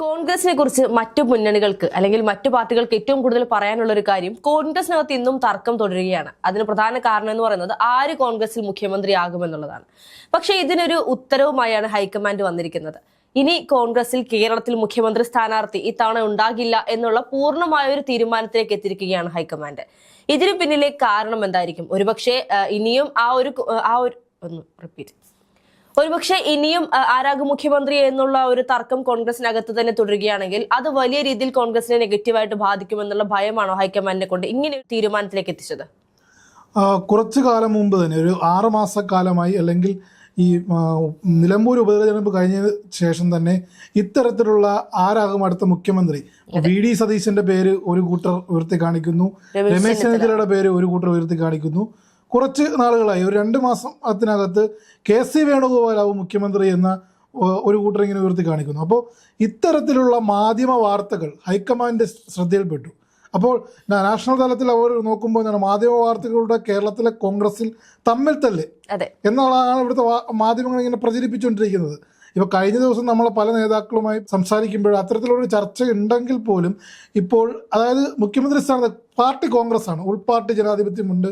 കോൺഗ്രസിനെ കുറിച്ച് മറ്റു മുന്നണികൾക്ക് അല്ലെങ്കിൽ മറ്റു പാർട്ടികൾക്ക് ഏറ്റവും കൂടുതൽ പറയാനുള്ള ഒരു കാര്യം കോൺഗ്രസിനകത്ത് ഇന്നും തർക്കം തുടരുകയാണ്. അതിന് പ്രധാന കാരണം എന്ന് പറയുന്നത് ആര് കോൺഗ്രസിൽ മുഖ്യമന്ത്രിയാകുമെന്നുള്ളതാണ് പക്ഷെ ഇതിനൊരു ഉത്തരവുമായാണ് ഹൈക്കമാൻഡ് വന്നിരിക്കുന്നത്. ഇനി കോൺഗ്രസിൽ കേരളത്തിൽ മുഖ്യമന്ത്രി സ്ഥാനാർത്ഥി ഇത്തവണ ഉണ്ടാകില്ല എന്നുള്ള പൂർണമായ ഒരു തീരുമാനത്തിലേക്ക് എത്തിയിരിക്കുകയാണ് ഹൈക്കമാൻഡ്. ഇതിനു പിന്നിലെ കാരണം എന്തായിരിക്കും? ഒരുപക്ഷെ ഇനിയും ആ ഒരു ആ ഒരു ഒന്ന് റിപ്പീറ്റ് ഒരുപക്ഷെ ഇനിയും ആരാകും മുഖ്യമന്ത്രി എന്നുള്ള ഒരു തർക്കം കോൺഗ്രസിനകത്ത് തന്നെ തുടരുകയാണെങ്കിൽ അത് വലിയ രീതിയിൽ കോൺഗ്രസിനെ നെഗറ്റീവായിട്ട് ബാധിക്കുമെന്നുള്ള ഭയമാണോ ഹൈക്കമാൻഡിനെ കൊണ്ട് ഇങ്ങനെ തീരുമാനത്തിലേക്ക് എത്തിച്ചത്? കുറച്ചു കാലം മുമ്പ് തന്നെ ഒരു ആറ് മാസക്കാലമായി അല്ലെങ്കിൽ ഈ നിലമ്പൂർ ഉപതെരഞ്ഞെടുപ്പ് കഴിഞ്ഞ ശേഷം തന്നെ ഇത്തരത്തിലുള്ള ആരാകും അടുത്ത മുഖ്യമന്ത്രി? വി ഡി സതീശന്റെ പേര് ഒരു കൂട്ടർ ഉയർത്തി കാണിക്കുന്നു. രമേശ് ചെന്നിത്തലയുടെ പേര് ഒരു കൂട്ടർ ഉയർത്തി കാണിക്കുന്നു. കുറച്ച് നാളുകളായി. ഒരു രണ്ട് മാസം അതിനകത്ത് കെ സി വേണുഗോപാലാവും മുഖ്യമന്ത്രി എന്ന ഒരു കൂട്ടർ ഇങ്ങനെ ഉയർത്തി കാണിക്കുന്നു. അപ്പോൾ ഇത്തരത്തിലുള്ള മാധ്യമ വാർത്തകൾ ഹൈക്കമാൻഡ് ശ്രദ്ധയിൽപ്പെട്ടു. അപ്പോൾ നാഷണൽ തലത്തിൽ അവർ നോക്കുമ്പോൾ എന്താണ് മാധ്യമ വാർത്തകളുടെ കേരളത്തിലെ കോൺഗ്രസിൽ തമ്മിൽ തല്ല്. എന്നുള്ളതാണ് ഇവിടുത്തെ മാധ്യമങ്ങൾ ഇങ്ങനെ പ്രചരിപ്പിച്ചുകൊണ്ടിരിക്കുന്നത്. ഇപ്പോൾ കഴിഞ്ഞ ദിവസം നമ്മൾ പല നേതാക്കളുമായി സംസാരിക്കുമ്പോൾ അത്തരത്തിലൊരു ചർച്ച ഉണ്ടെങ്കിൽ പോലും ഇപ്പോൾ അതായത് മുഖ്യമന്ത്രി സ്ഥാനത്ത് പാർട്ടി കോൺഗ്രസ് ആണ് ഉൾപാർട്ടി ജനാധിപത്യമുണ്ട്.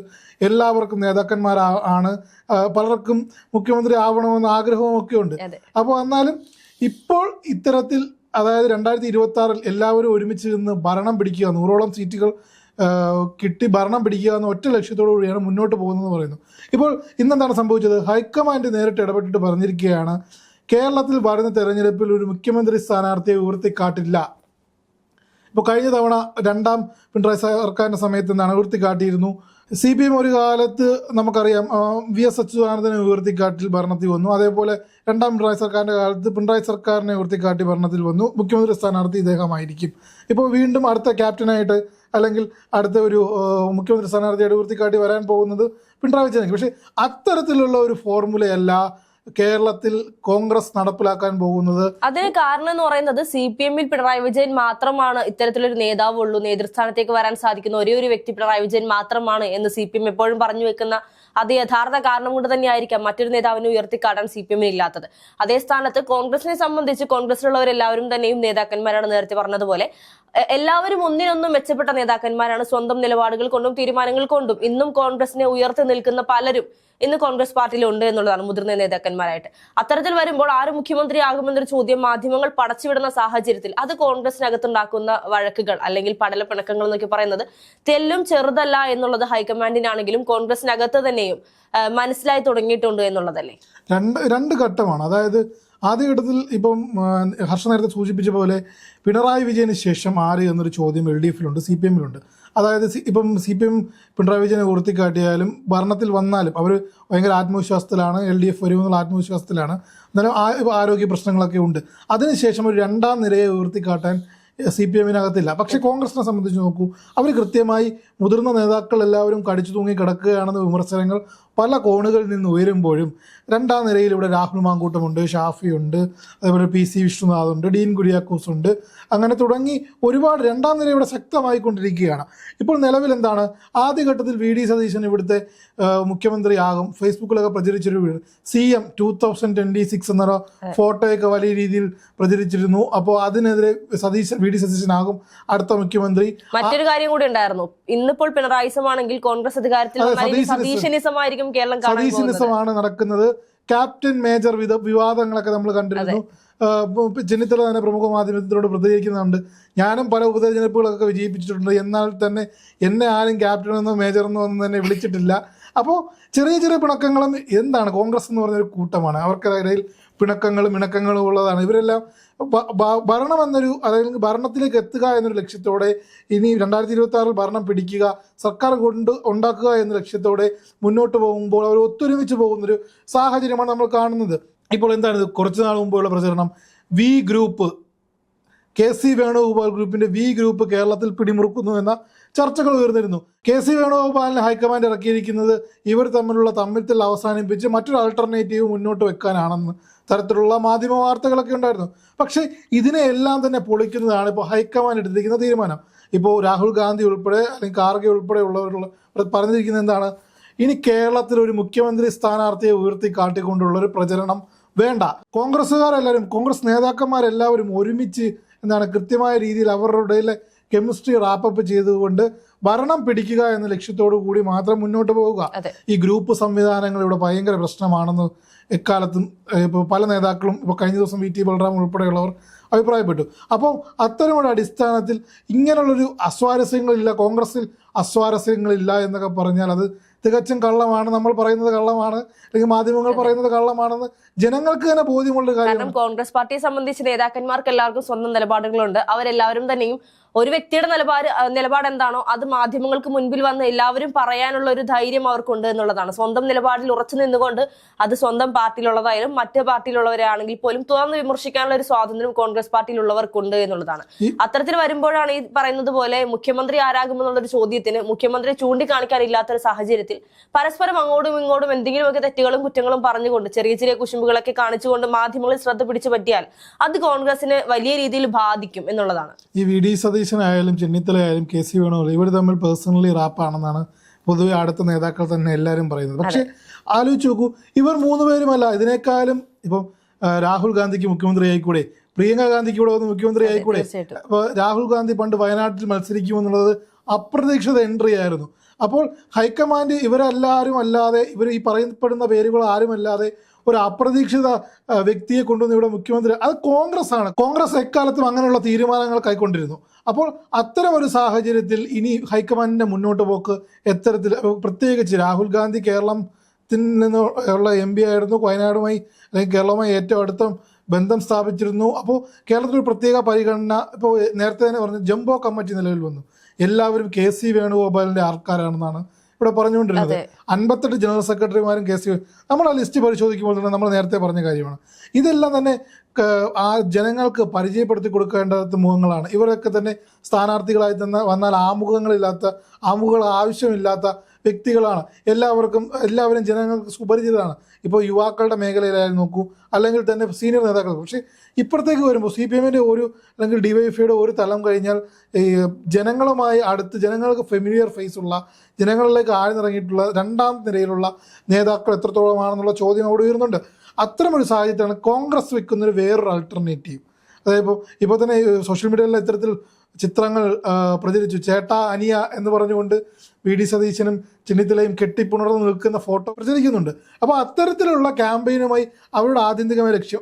എല്ലാവർക്കും നേതാക്കന്മാരാ ആണ്. പലർക്കും മുഖ്യമന്ത്രി ആവണമെന്ന ആഗ്രഹവും ഒക്കെ ഉണ്ട്. അപ്പോൾ എന്നാലും ഇപ്പോൾ ഇത്തരത്തിൽ അതായത് രണ്ടായിരത്തി ഇരുപത്തി ആറിൽ എല്ലാവരും ഒരുമിച്ച് നിന്ന് ഭരണം പിടിക്കുക നൂറോളം സീറ്റുകൾ കിട്ടി ഭരണം പിടിക്കുക എന്ന ഒറ്റ ലക്ഷ്യത്തോടു കൂടിയാണ് മുന്നോട്ട് പോകുന്നതെന്ന് പറയുന്നു. ഇപ്പോൾ ഇന്നെന്താണ് സംഭവിച്ചത്? ഹൈക്കമാൻഡ് നേരിട്ട് ഇടപെട്ടിട്ട് പറഞ്ഞിരിക്കുകയാണ്. കേരളത്തിൽ വരുന്ന തെരഞ്ഞെടുപ്പിൽ ഒരു മുഖ്യമന്ത്രി സ്ഥാനാർത്ഥിയെ ഉയർത്തിക്കാട്ടില്ല. ഇപ്പോൾ കഴിഞ്ഞ തവണ രണ്ടാം പിണറായി സർക്കാരിന്റെ സമയത്ത് നിന്നാണ് ഉയർത്തിക്കാട്ടിയിരുന്നു. സി പി എം ഒരു കാലത്ത് നമുക്കറിയാം വി എസ് അച്യുതാനന്ദനെ ഉയർത്തിക്കാട്ടിൽ ഭരണത്തിൽ വന്നു. അതേപോലെ രണ്ടാം പിണറായി സർക്കാരിന്റെ കാലത്ത് പിണറായി സർക്കാരിനെ ഉയർത്തിക്കാട്ടി ഭരണത്തിൽ വന്നു. മുഖ്യമന്ത്രി സ്ഥാനാർത്ഥി ഇദ്ദേഹമായിരിക്കും. ഇപ്പോൾ വീണ്ടും അടുത്ത ക്യാപ്റ്റനായിട്ട് അല്ലെങ്കിൽ അടുത്ത ഒരു മുഖ്യമന്ത്രി സ്ഥാനാർത്ഥിയായിട്ട് ഉയർത്തിക്കാട്ടി വരാൻ പോകുന്നത് പിണറായി വിജയനായിരിക്കും. പക്ഷേ അത്തരത്തിലുള്ള ഒരു ഫോർമുലയല്ല കേരളത്തിൽ കോൺഗ്രസ് നടപ്പിലാക്കാൻ പോകുന്നത് അതിന് കാരണം എന്ന് പറയുന്നത് സി പി എമ്മിൽ പിണറായി വിജയൻ മാത്രമാണ് ഇത്തരത്തിലൊരു നേതാവ് ഉള്ളൂ നേതൃസ്ഥാനത്തേക്ക് വരാൻ സാധിക്കുന്ന ഒരേ ഒരു വ്യക്തി പിണറായി വിജയൻ മാത്രമാണ് എന്ന് സി പി എം എപ്പോഴും പറഞ്ഞു വെക്കുന്ന അത് യഥാർത്ഥ കാരണം കൊണ്ട് തന്നെയായിരിക്കാം മറ്റൊരു നേതാവിനെ ഉയർത്തിക്കാട്ടാൻ സി പി എമ്മിന് ഇല്ലാത്തത്. അതേ സ്ഥാനത്ത് കോൺഗ്രസിനെ സംബന്ധിച്ച് കോൺഗ്രസിലുള്ളവരെല്ലാവരും തന്നെയും നേതാക്കന്മാരാണ് നേരത്തെ പറഞ്ഞതുപോലെ. എല്ലാവരും ഒന്നിനൊന്നും മെച്ചപ്പെട്ട നേതാക്കന്മാരാണ് സ്വന്തം നിലപാടുകൾ കൊണ്ടും തീരുമാനങ്ങൾ കൊണ്ടും. ഇന്നും കോൺഗ്രസിനെ ഉയർത്തി നിൽക്കുന്ന പലരും ഇന്ന് കോൺഗ്രസ് പാർട്ടിയിൽ ഉണ്ട് എന്നുള്ളതാണ് മുതിർന്ന നേതാക്കന്മാരായിട്ട്. അത്തരത്തിൽ വരുമ്പോൾ ആര് മുഖ്യമന്ത്രി മുഖ്യമന്ത്രിയാകുമെന്നൊരു ചോദ്യം മാധ്യമങ്ങൾ പടച്ചുവിടുന്ന സാഹചര്യത്തിൽ അത് കോൺഗ്രസിനകത്തുണ്ടാക്കുന്ന വഴക്കുകൾ അല്ലെങ്കിൽ പടലപ്പിണക്കങ്ങൾ എന്നൊക്കെ പറയുന്നത് തെല്ലും ചെറുതല്ല എന്നുള്ളത് ഹൈക്കമാൻഡിനാണെങ്കിലും കോൺഗ്രസിനകത്ത് തന്നെയും മനസ്സിലായി തുടങ്ങിയിട്ടുണ്ട് എന്നുള്ളതല്ലേ? രണ്ട് രണ്ട് ഘട്ടമാണ്. അതായത് ആദ്യഘട്ടത്തിൽ ഇപ്പം ഹർഷ നേരത്തെ സൂചിപ്പിച്ച പോലെ പിണറായി വിജയന് ശേഷം ആര് എന്നൊരു ചോദ്യം എൽ ഡി എഫിലുണ്ട് സി പി എമ്മിലുണ്ട്. അതായത് ഇപ്പം സി പി എം പിണറായി വിജയനെ ഉയർത്തിക്കാട്ടിയാലും ഭരണത്തിൽ വന്നാലും അവർ ഭയങ്കര ആത്മവിശ്വാസത്തിലാണ് എൽ ഡി എഫ് വരുമെന്നുള്ള ആത്മവിശ്വാസത്തിലാണ്. എന്നാലും ആരോഗ്യ പ്രശ്നങ്ങളൊക്കെ ഉണ്ട്. അതിനുശേഷം ഒരു രണ്ടാം നിരയെ ഉയർത്തിക്കാട്ടാൻ സി പി എമ്മിനകത്തില്ല. പക്ഷേ കോൺഗ്രസിനെ സംബന്ധിച്ച് നോക്കൂ അവർ കൃത്യമായി മുതിർന്ന നേതാക്കൾ എല്ലാവരും കടിച്ചു തൂങ്ങി കിടക്കുകയാണെന്ന വിമർശനങ്ങൾ പല കോണുകളിൽ നിന്ന് ഉയരുമ്പോഴും രണ്ടാം നിരയിൽ ഇവിടെ രാഹുൽ മാങ്കൂട്ടമുണ്ട് ഷാഫിയുണ്ട് അതേപോലെ പി സി വിഷ്ണുനാഥ് ഉണ്ട് ഡീൻ കുര്യാക്കോസ് ഉണ്ട് അങ്ങനെ തുടങ്ങി ഒരുപാട് രണ്ടാം നിര ഇവിടെ ശക്തമായിക്കൊണ്ടിരിക്കുകയാണ്. ഇപ്പോൾ നിലവിൽ എന്താണ്? ആദ്യഘട്ടത്തിൽ വി ഡി സതീശൻ ഇവിടുത്തെ മുഖ്യമന്ത്രിയാകും. ഫേസ്ബുക്കിലൊക്കെ പ്രചരിച്ചൊരു C M two thousand twenty six എന്നൊരു ഫോട്ടോയൊക്കെ വലിയ രീതിയിൽ പ്രചരിച്ചിരുന്നു. അപ്പോൾ അതിനെതിരെ സതീശൻ വി ഡി സതീശനാകും അടുത്ത മുഖ്യമന്ത്രി. മറ്റൊരു കാര്യം കൂടി ഉണ്ടായിരുന്നു. ഇന്നിപ്പോൾ പിണറായിസമാണെങ്കിൽ കോൺഗ്രസ് അധികാരത്തിൽ സതീശനിസമായിരിക്കും കേരളം പോകുന്നത്. നടക്കുന്നത്. ക്യാപ്റ്റൻ മേജർ വിധ വിവാദങ്ങളൊക്കെ നമ്മൾ കണ്ടിരുന്നു. ചെന്നിത്തല തന്നെ പ്രമുഖ മാധ്യമത്തിനോട് പ്രതികരിക്കുന്നുണ്ട്. ഞാനും പല ഉപതെരഞ്ഞെടുപ്പുകളൊക്കെ വിജയിപ്പിച്ചിട്ടുണ്ട്. എന്നാൽ തന്നെ എന്നെ ആരും ക്യാപ്റ്റൻ എന്നോ മേജർ എന്നോ ഒന്നും തന്നെ വിളിച്ചിട്ടില്ല. അപ്പോൾ ചെറിയ ചെറിയ പിണക്കങ്ങളും എന്താണ് കോൺഗ്രസ് എന്ന് പറഞ്ഞൊരു കൂട്ടമാണ്. അവർക്കിടയിൽ പിണക്കങ്ങളും ഇണക്കങ്ങളും ഉള്ളതാണ്. ഇവരെല്ലാം ഭരണം എന്നൊരു അതായത് ഭരണത്തിലേക്ക് എത്തുക എന്നൊരു ലക്ഷ്യത്തോടെ ഇനി രണ്ടായിരത്തി ഇരുപത്തി ആറിൽ ഭരണം പിടിക്കുക സർക്കാർ കൊണ്ട് ഉണ്ടാക്കുക എന്ന ലക്ഷ്യത്തോടെ മുന്നോട്ട് പോകുമ്പോൾ അവർ ഒത്തൊരുമിച്ച് പോകുന്നൊരു സാഹചര്യമാണ് നമ്മൾ കാണുന്നത്. ഇപ്പോൾ എന്താണ് കുറച്ച് നാൾ മുമ്പുള്ള പ്രചരണം. V group K C Venugopal ഗ്രൂപ്പിന്റെ വി ഗ്രൂപ്പ് കേരളത്തിൽ പിടിമുറുക്കുന്നു എന്ന ചർച്ചകൾ ഉയർന്നിരുന്നു. കെ സി വേണുഗോപാലിനെ ഹൈക്കമാൻഡ് ഇറക്കിയിരിക്കുന്നത് ഇവർ തമ്മിലുള്ള തമ്മിൽ അവസാനിപ്പിച്ച് മറ്റൊരു ആൾട്ടർനേറ്റീവ് മുന്നോട്ട് വെക്കാനാണെന്ന് തരത്തിലുള്ള മാധ്യമ വാർത്തകളൊക്കെ ഉണ്ടായിരുന്നു. പക്ഷേ ഇതിനെ എല്ലാം തന്നെ പൊളിക്കുന്നതാണ് ഇപ്പോൾ ഹൈക്കമാൻഡ് എടുത്തിരിക്കുന്ന തീരുമാനം. ഇപ്പോൾ രാഹുൽ ഗാന്ധി ഉൾപ്പെടെ അല്ലെങ്കിൽ കാർഗെ ഉൾപ്പെടെ ഉള്ളവരുള്ള പറഞ്ഞിരിക്കുന്നത് എന്താണ്? ഇനി കേരളത്തിൽ ഒരു മുഖ്യമന്ത്രി സ്ഥാനാർത്ഥിയെ ഉയർത്തി കാട്ടിക്കൊണ്ടുള്ള ഒരു പ്രചരണം വേണ്ട. കോൺഗ്രസ്സുകാരെല്ലാവരും കോൺഗ്രസ് നേതാക്കന്മാരെല്ലാവരും ഒരുമിച്ച് എന്താണ് കൃത്യമായ രീതിയിൽ അവരുടെ കെമിസ്ട്രി റാപ്പപ്പ് ചെയ്തുകൊണ്ട് ഭരണം പിടിക്കുക എന്ന ലക്ഷ്യത്തോടു കൂടി മാത്രം മുന്നോട്ട് പോവുക ഈ ഗ്രൂപ്പ് സംവിധാനങ്ങൾ ഇവിടെ ഭയങ്കര പ്രശ്നമാണെന്ന് എക്കാലത്തും ഇപ്പോൾ പല നേതാക്കളും ഇപ്പോൾ കഴിഞ്ഞ ദിവസം വി ടി ബലറാം ഉൾപ്പെടെയുള്ളവർ അഭിപ്രായപ്പെട്ടു. അപ്പോൾ അത്തരമൊരു അടിസ്ഥാനത്തിൽ ഇങ്ങനെയുള്ളൊരു അസ്വാരസ്യങ്ങളില്ല കോൺഗ്രസിൽ അസ്വാരസ്യങ്ങളില്ല എന്നൊക്കെ പറഞ്ഞാൽ അത് തികച്ചും കള്ളമാണ്. നമ്മൾ പറയുന്നത് കള്ളമാണ്. അല്ലെങ്കിൽ മാധ്യമങ്ങൾ പറയുന്നത് കള്ളമാണെന്ന് ജനങ്ങൾക്ക് തന്നെ ബോധ്യമുള്ള കാരണം കോൺഗ്രസ് പാർട്ടിയെ സംബന്ധിച്ച് നേതാക്കന്മാർക്ക് എല്ലാവർക്കും സ്വന്തം നിലപാടുകളുണ്ട്. അവരെല്ലാവരും തന്നെയും ഒരു വ്യക്തിയുടെ നിലപാട് നിലപാട് എന്താണോ അത് മാധ്യമങ്ങൾക്ക് മുൻപിൽ വന്ന് എല്ലാവരും പറയാനുള്ള ഒരു ധൈര്യം അവർക്കുണ്ട് എന്നുള്ളതാണ്. സ്വന്തം നിലപാടിൽ ഉറച്ചു നിന്നുകൊണ്ട് അത് സ്വന്തം പാർട്ടിയിലുള്ളതായാലും മറ്റ് പാർട്ടിയിലുള്ളവരാണെങ്കിൽ പോലും തുറന്ന് വിമർശിക്കാനുള്ള ഒരു സ്വാതന്ത്ര്യം കോൺഗ്രസ് പാർട്ടിയിലുള്ളവർക്കുണ്ട് എന്നുള്ളതാണ്. അത്തരത്തിൽ വരുമ്പോഴാണ് ഈ പറയുന്നത് പോലെ മുഖ്യമന്ത്രി ആരാകുമെന്നുള്ള ഒരു ചോദ്യത്തിന് മുഖ്യമന്ത്രി ചൂണ്ടിക്കാണിക്കാനില്ലാത്തൊരു സാഹചര്യത്തിൽ പരസ്പരം അങ്ങോട്ടും ഇങ്ങോട്ടും എന്തെങ്കിലുമൊക്കെ തെറ്റുകളും കുറ്റങ്ങളും പറഞ്ഞുകൊണ്ട് ചെറിയ ചെറിയ കുശുമ്പുകളൊക്കെ കാണിച്ചുകൊണ്ട് മാധ്യമങ്ങളിൽ ശ്രദ്ധ പിടിച്ചു പറ്റിയാൽ അത് കോൺഗ്രസിന് വലിയ രീതിയിൽ ബാധിക്കും എന്നുള്ളതാണ്. ഈ വി ഡി സതീശനായാലും ചെന്നിത്തലയായാലും കെ സി വേണു ഇവർ തമ്മിൽ പേഴ്സണലി റാപ്പാണെന്നാണ് പൊതുവെ അടുത്ത നേതാക്കൾ തന്നെ എല്ലാവരും പറയുന്നത്. പക്ഷെ ആലോചിച്ച് നോക്കൂ ഇവർ മൂന്ന് പേരുമല്ല ഇതിനേക്കാളും ഇപ്പം രാഹുൽ ഗാന്ധിക്ക് മുഖ്യമന്ത്രി ആയിക്കൂടെ പ്രിയങ്ക ഗാന്ധിക്ക് ഇവിടെ വന്ന് മുഖ്യമന്ത്രി ആയിക്കൂടെ അപ്പോൾ രാഹുൽ ഗാന്ധി പണ്ട് വയനാട്ടിൽ മത്സരിക്കുമെന്നുള്ളത് അപ്രതീക്ഷിത എൻട്രി ആയിരുന്നു അപ്പോൾ ഹൈക്കമാൻഡ് ഇവരെല്ലാവരും അല്ലാതെ ഇവർ ഈ പറയപ്പെടുന്ന പേരുകൾ ആരുമല്ലാതെ ഒരു അപ്രതീക്ഷിത വ്യക്തിയെ കൊണ്ടുവന്ന് ഇവിടെ മുഖ്യമന്ത്രി അത് കോൺഗ്രസ് ആണ് കോൺഗ്രസ് എക്കാലത്തും അങ്ങനെയുള്ള തീരുമാനങ്ങൾ കൈക്കൊണ്ടിരുന്നു. അപ്പോൾ അത്തരം ഒരു സാഹചര്യത്തിൽ ഇനി ഹൈക്കമാൻഡിന്റെ മുന്നോട്ട് പോക്ക് എത്തരത്തിൽ പ്രത്യേകിച്ച് രാഹുൽ ഗാന്ധി കേരളത്തിൽ നിന്ന് ഉള്ള എം പി ആയിരുന്നു വയനാടുമായി അല്ലെങ്കിൽ കേരളവുമായി ഏറ്റവും അടുത്ത ബന്ധം സ്ഥാപിച്ചിരുന്നു. അപ്പോൾ കേരളത്തിൽ ഒരു പ്രത്യേക പരിഗണന ഇപ്പോൾ നേരത്തെ തന്നെ പറഞ്ഞു ജംബോ കമ്മിറ്റി നിലവിൽ വന്നു. എല്ലാവരും കെ സി വേണുഗോപാലിന്റെ ആൾക്കാരാണെന്നാണ് ഇവിടെ പറഞ്ഞുകൊണ്ടിരുന്നത്. അൻപത്തെട്ട് ജനറൽ സെക്രട്ടറിമാരും കെ സി നമ്മൾ ആ ലിസ്റ്റ് പരിശോധിക്കുമ്പോൾ തന്നെ നമ്മൾ നേരത്തെ പറഞ്ഞ കാര്യമാണ്. ഇതെല്ലാം തന്നെ ആ ജനങ്ങൾക്ക് പരിചയപ്പെടുത്തി കൊടുക്കേണ്ടത് മുഖങ്ങളാണ്. ഇവരൊക്കെ തന്നെ സ്ഥാനാർത്ഥികളായി തന്നെ വന്നാൽ ആമുഖങ്ങളില്ലാത്ത ആമുഖങ്ങൾ ആവശ്യമില്ലാത്ത വ്യക്തികളാണ്. എല്ലാവർക്കും എല്ലാവരും ജനങ്ങൾക്ക് സുപരിചിതരാണ് ഇപ്പോൾ യുവാക്കളുടെ മേഖലയിലായാലും നോക്കൂ അല്ലെങ്കിൽ തന്നെ സീനിയർ നേതാക്കൾ. പക്ഷേ ഇപ്പുറത്തേക്ക് വരുമ്പോൾ സി പി എമ്മിന്റെ ഒരു അല്ലെങ്കിൽ ഡി വൈ എഫിയുടെ ഒരു തലം കഴിഞ്ഞാൽ ഈ ജനങ്ങളുമായി അടുത്ത് ജനങ്ങൾക്ക് ഫെമിലിയർ ഫേസ് ഉള്ള ജനങ്ങളിലേക്ക് ആഴ്ന്നിറങ്ങിയിട്ടുള്ള രണ്ടാം നിരയിലുള്ള നേതാക്കൾ എത്രത്തോളമാണെന്നുള്ള ചോദ്യം അവിടെ ഉയരുന്നുണ്ട്. അത്തരമൊരു സാഹചര്യത്തിലാണ് കോൺഗ്രസ് വെക്കുന്ന ഒരു വേറൊരു ആൾട്ടർനേറ്റീവ് അതായത് ഇപ്പോൾ ഇപ്പോൾ തന്നെ സോഷ്യൽ മീഡിയയിലെ ഇത്തരത്തിൽ ചിത്രങ്ങൾ പ്രചരിച്ചു. ചേട്ടാ അനിയ എന്ന് പറഞ്ഞുകൊണ്ട് വി ഡി സതീശനും ചെന്നിത്തലയും കെട്ടിപ്പുണർന്ന് നിൽക്കുന്ന ഫോട്ടോ പ്രചരിക്കുന്നുണ്ട്. അപ്പോൾ അത്തരത്തിലുള്ള ക്യാമ്പയിനുമായി അവരുടെ ആത്യന്തികമായ ലക്ഷ്യം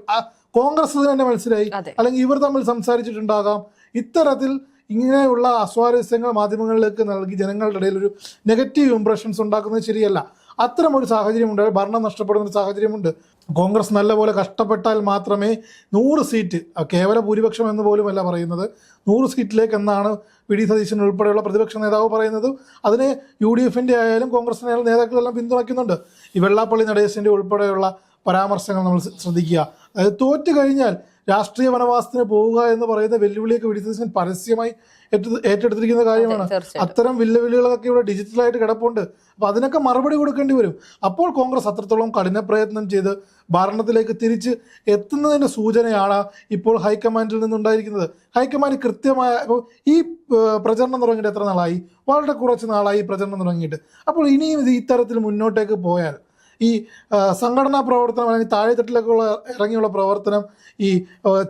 കോൺഗ്രസ് തന്നെ മനസ്സിലായി. അല്ലെങ്കിൽ ഇവർ തമ്മിൽ സംസാരിച്ചിട്ടുണ്ടാകാം. ഇത്തരത്തിൽ ഇങ്ങനെയുള്ള അസ്വാരസ്യങ്ങൾ മാധ്യമങ്ങളിലേക്ക് നൽകി ജനങ്ങളുടെ ഇടയിൽ ഒരു നെഗറ്റീവ് ഇംപ്രഷൻസ് ഉണ്ടാക്കുന്നത് ശരിയല്ല. അത്തരം ഒരു സാഹചര്യമുണ്ട്. ഭരണം നഷ്ടപ്പെടുന്ന ഒരു സാഹചര്യമുണ്ട്. കോൺഗ്രസ് നല്ലപോലെ കഷ്ടപ്പെട്ടാൽ മാത്രമേ നൂറ് സീറ്റ് കേവല ഭൂരിപക്ഷം എന്ന് പോലുമല്ല പറയുന്നത് നൂറ് സീറ്റിലേക്ക് എന്നാണ് വി ഡി സതീശൻ ഉൾപ്പെടെയുള്ള പ്രതിപക്ഷ നേതാവ് പറയുന്നത്. അതിനെ യു ഡി എഫിന്റെ ആയാലും കോൺഗ്രസിന്റെ ആയാലും നേതാക്കളെല്ലാം പിന്തുണയ്ക്കുന്നുണ്ട്. ഈ വെള്ളാപ്പള്ളി നടേശന്റെ ഉൾപ്പെടെയുള്ള പരാമർശങ്ങൾ നമ്മൾ ശ്രദ്ധിക്കുക. അതായത് തോറ്റു കഴിഞ്ഞാൽ രാഷ്ട്രീയ വനവാസത്തിന് പോവുക എന്ന് പറയുന്ന വെല്ലുവിളിയൊക്കെ വി ഡി പരസ്യമായി ഏറ്റെടുത്തിരിക്കുന്ന കാര്യമാണ്. അത്തരം വെല്ലുവിളികളൊക്കെ ഇവിടെ ഡിജിറ്റലായിട്ട് കിടപ്പുണ്ട്. അപ്പൊ അതിനൊക്കെ മറുപടി കൊടുക്കേണ്ടി വരും. അപ്പോൾ കോൺഗ്രസ് അത്രത്തോളം കഠിന പ്രയത്നം ചെയ്ത് ഭരണത്തിലേക്ക് തിരിച്ച് എത്തുന്നതിന്റെ സൂചനയാണ് ഇപ്പോൾ ഹൈക്കമാൻഡിൽ നിന്നുണ്ടായിരിക്കുന്നത്. ഹൈക്കമാൻഡ് കൃത്യമായ ഇപ്പോൾ ഈ പ്രചരണം തുടങ്ങിയിട്ട് എത്ര നാളായി? വളരെ കുറച്ച് നാളായി പ്രചരണം തുടങ്ങിയിട്ട്. അപ്പോൾ ഇനിയും ഇത് ഇത്തരത്തിൽ മുന്നോട്ടേക്ക് പോയാൽ ഈ സംഘടനാ പ്രവർത്തനം അല്ലെങ്കിൽ താഴെത്തട്ടിലേക്കുള്ള ഇറങ്ങിയുള്ള പ്രവർത്തനം ഈ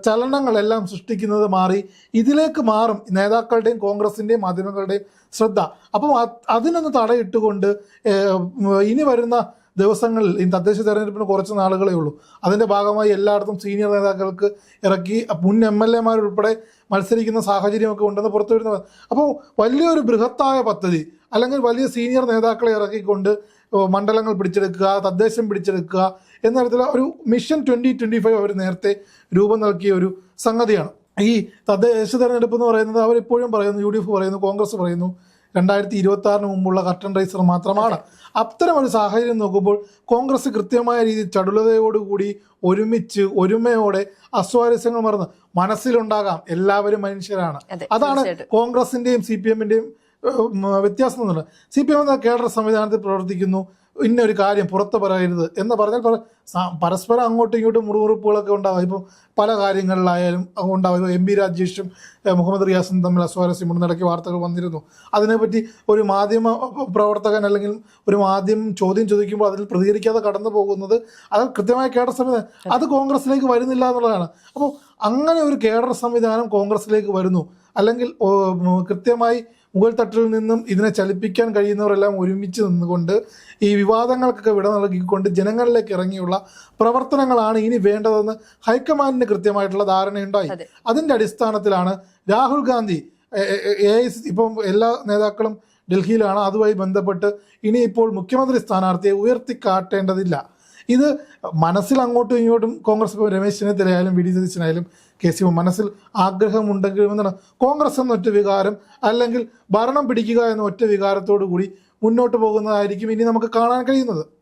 ചലനങ്ങളെല്ലാം സൃഷ്ടിക്കുന്നത് മാറി ഇതിലേക്ക് മാറും നേതാക്കളുടെയും കോൺഗ്രസിന്റെയും മാധ്യമങ്ങളുടെയും ശ്രദ്ധ. അപ്പം അത് അതിനൊന്ന് തടയിട്ടുകൊണ്ട് ഇനി വരുന്ന ദിവസങ്ങളിൽ ഈ തദ്ദേശ തെരഞ്ഞെടുപ്പിന് കുറച്ച് നാളുകളേ ഉള്ളൂ. അതിന്റെ ഭാഗമായി എല്ലായിടത്തും സീനിയർ നേതാക്കൾക്ക് ഇറക്കി മുൻ എം എൽ എമാരുൾപ്പെടെ മത്സരിക്കുന്ന സാഹചര്യമൊക്കെ ഉണ്ടെന്ന് പുറത്തു വരുന്നത് അപ്പോൾ വലിയൊരു ബൃഹത്തായ പദ്ധതി അല്ലെങ്കിൽ വലിയ സീനിയർ നേതാക്കളെ ഇറക്കിക്കൊണ്ട് മണ്ഡലങ്ങൾ പിടിച്ചെടുക്കുക തദ്ദേശം പിടിച്ചെടുക്കുക എന്ന തരത്തിലുള്ള ഒരു മിഷൻ ട്വന്റി ട്വന്റി ഫൈവ് അവർ നേരത്തെ രൂപം നൽകിയ ഒരു സംഗതിയാണ്. ഈ തദ്ദേശ തെരഞ്ഞെടുപ്പ് എന്ന് പറയുന്നത് അവരിപ്പോഴും പറയുന്നു യു ഡി എഫ് പറയുന്നു കോൺഗ്രസ് പറയുന്നു രണ്ടായിരത്തി ഇരുപത്തി ആറിന് മുമ്പുള്ള കർട്ടൻ റൈസർ മാത്രമാണ്. അത്തരം ഒരു സാഹചര്യം നോക്കുമ്പോൾ കോൺഗ്രസ് കൃത്യമായ രീതിയിൽ ചടുലതയോടുകൂടി ഒരുമിച്ച് ഒരുമയോടെ അസ്വാരസ്യങ്ങൾ മറന്ന് മനസ്സിലുണ്ടാകാം എല്ലാവരും മനുഷ്യരാണ്. അതാണ് കോൺഗ്രസിന്റെയും സി പി എമ്മിന്റെയും വ്യത്യാസം എന്നുള്ളത് സി പി എം എന്ന കേഡർ സംവിധാനത്തിൽ പ്രവർത്തിക്കുന്നു. ഇന്നൊരു കാര്യം പുറത്ത് പറയരുത് എന്ന് പറഞ്ഞാൽ പറ- പരസ്പരം അങ്ങോട്ടും ഇങ്ങോട്ടും മുറിവുറുപ്പുകളൊക്കെ ഉണ്ടാകും ഇപ്പം പല കാര്യങ്ങളിലായാലും ഉണ്ടാകും എം ബി രാജേഷും മുഹമ്മദ് റിയാസും തമ്മിൽ അസ്വാരസ്യം ഇടയ്ക്ക് വാർത്തകൾ വന്നിരുന്നു. അതിനെപ്പറ്റി ഒരു മാധ്യമ പ്രവർത്തകൻ അല്ലെങ്കിൽ ഒരു മാധ്യമം ചോദ്യം ചോദിക്കുമ്പോൾ അതിൽ പ്രതികരിക്കാതെ കടന്നു പോകുന്നത് അത് കൃത്യമായ കേഡർ സംവിധാനം അത്. കോൺഗ്രസിലേക്ക് വരുന്നില്ല എന്നുള്ളതാണ്. അപ്പോൾ അങ്ങനെ ഒരു കേഡർ സംവിധാനം കോൺഗ്രസിലേക്ക് വരുന്നു. അല്ലെങ്കിൽ കൃത്യമായി മുകൾ തട്ടിൽ നിന്നും ഇതിനെ ചലിപ്പിക്കാൻ കഴിയുന്നവരെല്ലാം ഒരുമിച്ച് നിന്നുകൊണ്ട് ഈ വിവാദങ്ങൾക്കൊക്കെ വിട നൽകിക്കൊണ്ട് ജനങ്ങളിലേക്ക് ഇറങ്ങിയുള്ള പ്രവർത്തനങ്ങളാണ് ഇനി വേണ്ടതെന്ന് ഹൈക്കമാൻഡിന് കൃത്യമായിട്ടുള്ള ധാരണയുണ്ടായി. അതിന്റെ അടിസ്ഥാനത്തിലാണ് രാഹുൽ ഗാന്ധി എ ഐ ഇപ്പം എല്ലാ നേതാക്കളും ഡൽഹിയിലാണ്. അതുമായി ബന്ധപ്പെട്ട് ഇനിയിപ്പോൾ മുഖ്യമന്ത്രി സ്ഥാനാർത്ഥിയെ ഉയർത്തിക്കാട്ടേണ്ടതില്ല. ഇത് മനസ്സിൽ അങ്ങോട്ടും ഇങ്ങോട്ടും കോൺഗ്രസ് ഇപ്പോൾ രമേശ് ചെന്നിത്തലയായാലും വി ഡി സതീശനായാലും കെ സി മനസ്സിൽ ആഗ്രഹമുണ്ടെങ്കിലും എന്താണ് കോൺഗ്രസ് എന്ന ഒറ്റ വികാരം അല്ലെങ്കിൽ ഭരണം പിടിക്കുക എന്ന ഒറ്റ വികാരത്തോടു കൂടി മുന്നോട്ട് പോകുന്നതായിരിക്കും ഇനി നമുക്ക് കാണാൻ കഴിയുന്നത്.